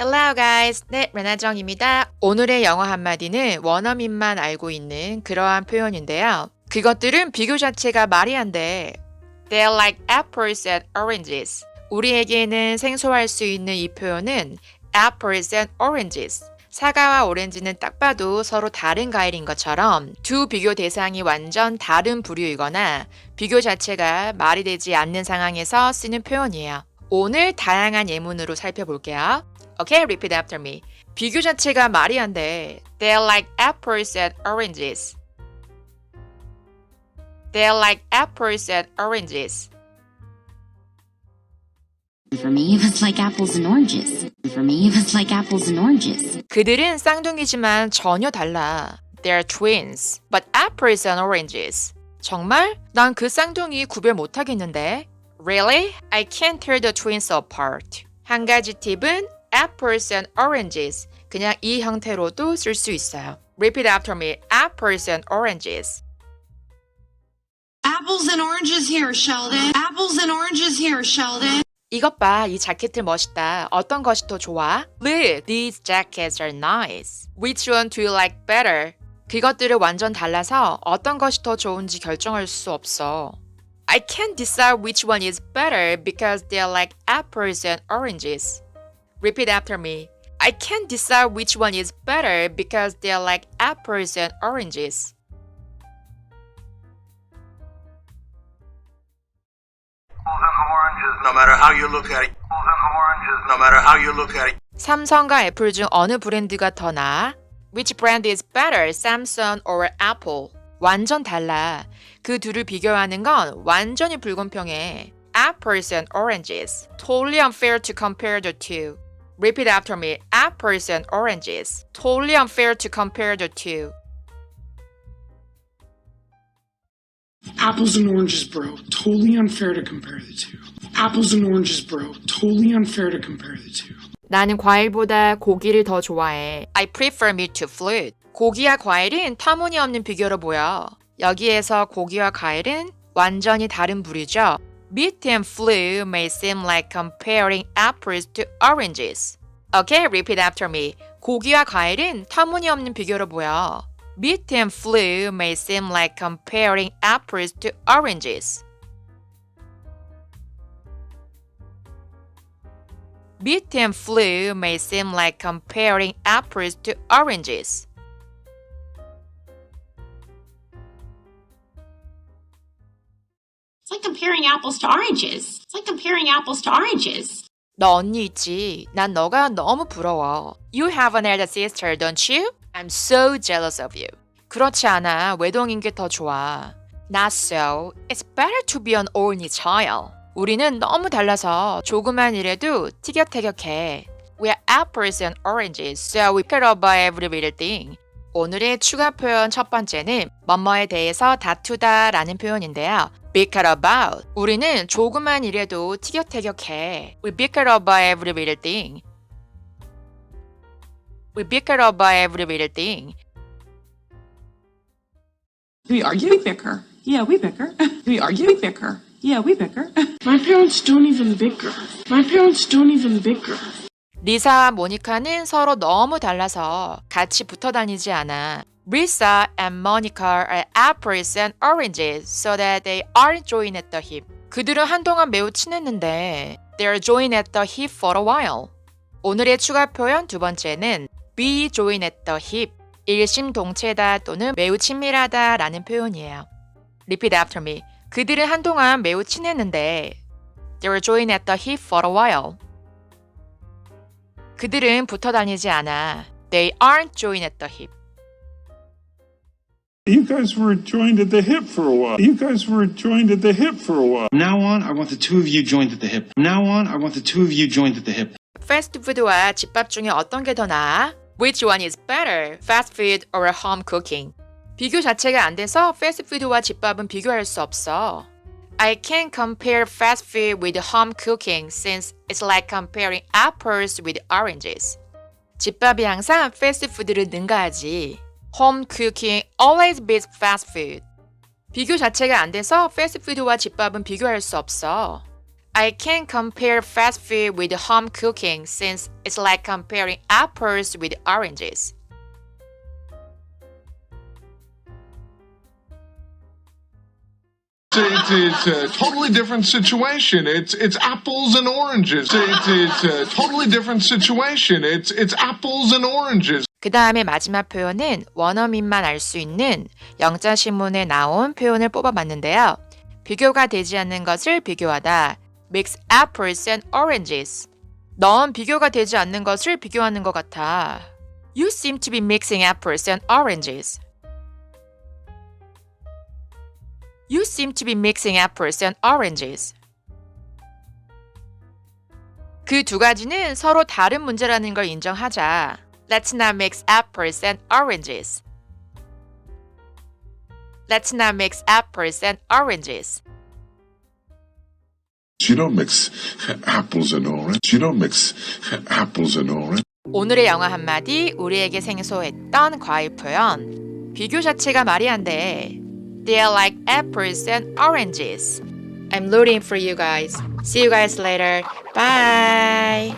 Hello guys. 네, 레나정입니다. 오늘의 영어 한마디는 원어민만 알고 있는 그러한 표현인데요. 그것들은 비교 자체가 말이 안 돼. They're like apples and oranges. 우리에게는 생소할 수 있는 이 표현은 apples and oranges. 사과와 오렌지는 딱 봐도 서로 다른 과일인 것처럼 두 비교 대상이 완전 다른 부류이거나 비교 자체가 말이 되지 않는 상황에서 쓰는 표현이에요. 오늘 다양한 예문으로 살펴볼게요. Okay, repeat after me. 비교 자체가 말이 안 돼. They're like apples and oranges. They're like apples and oranges. For me, it was like apples and oranges. For me, it was like apples and oranges. 그들은 쌍둥이지만 전혀 달라. They're twins, but apples and oranges. 정말? 난 그 쌍둥이 구별 못하겠는데. Really? I can't tell the twins apart. 한 가지 팁은 apples and oranges. 그냥 이 형태로도 쓸 수 있어요. Repeat after me. Apples and oranges. Apples and oranges here, Sheldon. Apples and oranges here, Sheldon. 이것 봐, 이 자켓들 멋있다. 어떤 것이 더 좋아? Look, these jackets are nice. Which one do you like better? 그것들을 완전 달라서 어떤 것이 더 좋은지 결정할 수 없어. I can't decide which one is better because they're like apples and oranges. Repeat after me. I can't decide which one is better because they're like apples and oranges. oranges, no matter how you look at it. oranges, no matter how you look at it. 삼성과 애플 중 어느 브랜드가 더 나아? Which brand is better, Samsung or Apple? 완전 달라. 그 둘을 비교하는 건 완전히 불공평해. Apples and oranges. Totally unfair to compare the two. Repeat after me. Apples and oranges. Totally unfair to compare the two. Apples and oranges, bro. Totally unfair to compare the two. Apples and oranges, bro. Totally unfair to compare the two. 나는 과일보다 고기를 더 좋아해. I prefer meat to fruit. 고기와 과일은 터무니없는 비교로 보여. 여기에서 고기와 과일은 완전히 다른 부류죠. Meat and fruit may seem like comparing apples to oranges. Okay, repeat after me. 고기와 과일은 터무니없는 비교로 보여. Meat and fruit may seem like comparing apples to oranges. Meat and fruit may seem like comparing apples to oranges. Like comparing apples to oranges. It's like comparing apples to oranges. 너 언니 있지? 난 너가 너무 부러워. You have an elder sister, don't you? I'm so jealous of you. 그렇지 않아. 외동인 게 더 좋아. Not so. It's better to be an only child. 우리는 너무 달라서 조그만 일에도 티격태격해. We're apples and oranges, so we care about every little thing. 오늘의 추가 표현 첫 번째는 뭐뭐에 대해서 다투다 라는 표현인데요. bicker about. 우리는 조그만 일에도 티격태격해. We bicker about every little thing. We bicker about every little thing. Do we argue? We bicker. Yeah, we bicker. Do we argue? We bicker. Yeah, we bicker. My parents don't even bicker. My parents don't even bicker. 리사와 모니카는 서로 너무 달라서 같이 붙어 다니지 않아. Lisa and Monica are apples and oranges so that they aren't joined at the hip. 그들은 한동안 매우 친했는데 they're joined at the hip for a while. 오늘의 추가 표현 두 번째는 be joined at the hip. 일심동체다 또는 매우 친밀하다 라는 표현이에요. Repeat after me. 그들은 한동안 매우 친했는데 they were joined at the hip for a while. 그들은 붙어 다니지 않아. They aren't joined at the hip. You guys were joined at the hip for a while. You guys were joined at the hip for a while. From now on, I want the two of you joined at the hip. From now on, I want the two of you joined at the hip. 패스트푸드와 집밥 중에 어떤 게 더 나아? Which one is better? Fast food or home cooking? 비교 자체가 안 돼서 패스트푸드와 집밥은 비교할 수 없어. I can't compare fast food with home cooking since it's like comparing apples with oranges. 집밥이 항상 패스트푸드를 능가하지. Home cooking always beats fast food. 비교 자체가 안 돼서 패스트푸드와 집밥은 비교할 수 없어. I can't compare fast food with home cooking since it's like comparing apples with oranges. It's, a totally different situation. It's it's apples and oranges. It's, it's a totally different situation. It's it's apples and oranges. 그 다음에 마지막 표현은 원어민만 알 수 있는 영자신문에 나온 표현을 뽑아봤는데요. 비교가 되지 않는 것을 비교하다. Mix apples and oranges. 넌 비교가 되지 않는 것을 비교하는 것 같아. You seem to be mixing apples and oranges. You seem to be mixing apples and oranges. 그 두 가지는 서로 다른 문제라는 걸 인정하자. Let's not mix apples and oranges. Let's not mix apples and oranges. You don't mix apples and orange. You don't mix apples and orange. 오늘의 영어 한마디 우리에게 생소했던 과일 표현. 비교 자체가 말이 안 돼. They're like apples and oranges. I'm looting for you guys. See you guys later. Bye.